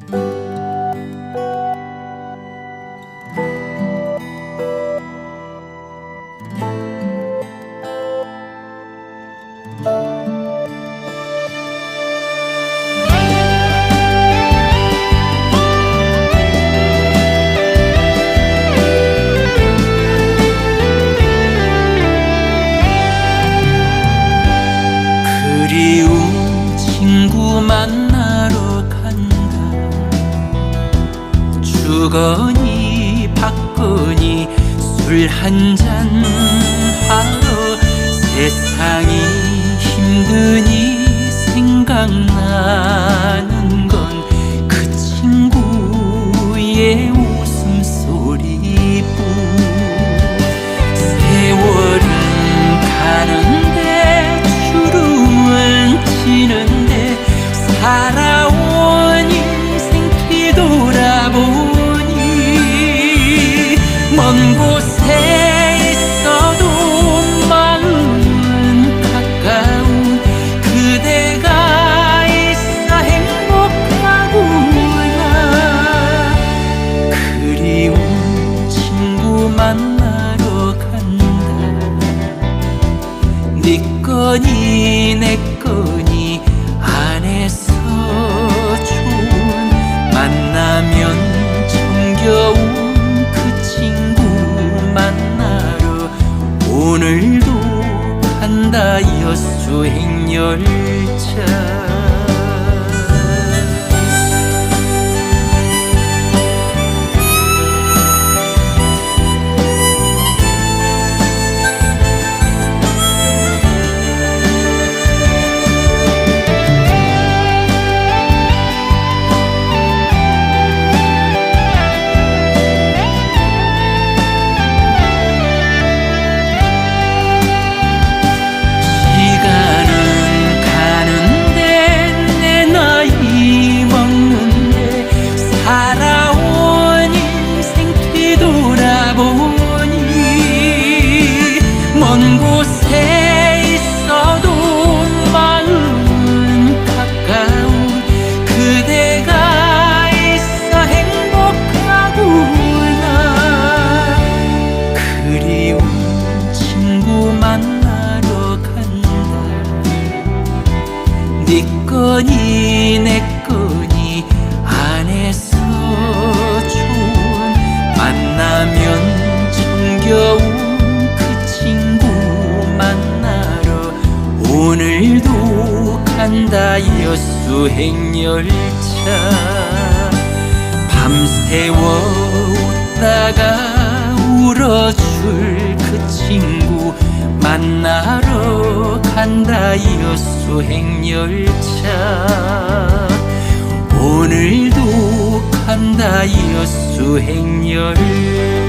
그리 주거니 받거니 술 한 잔 하러 세상이 힘드니 먼 곳에 있어도 마음은 가까운 그대가 있어 행복하구나 그리운 친구 만나러 간다. 네 거니 내 거니 안에서 좋은 만나면 정겨운 간다 여수행열차 네 거니 내 거니 안에서 좋은 만나면 정겨운 그 친구 만나러 오늘도 간다 여수 행열차. 밤새워 웃다가 울어줄 그 친구 만나러 간다 여수행 열차. 오늘도 간다 여수행 열차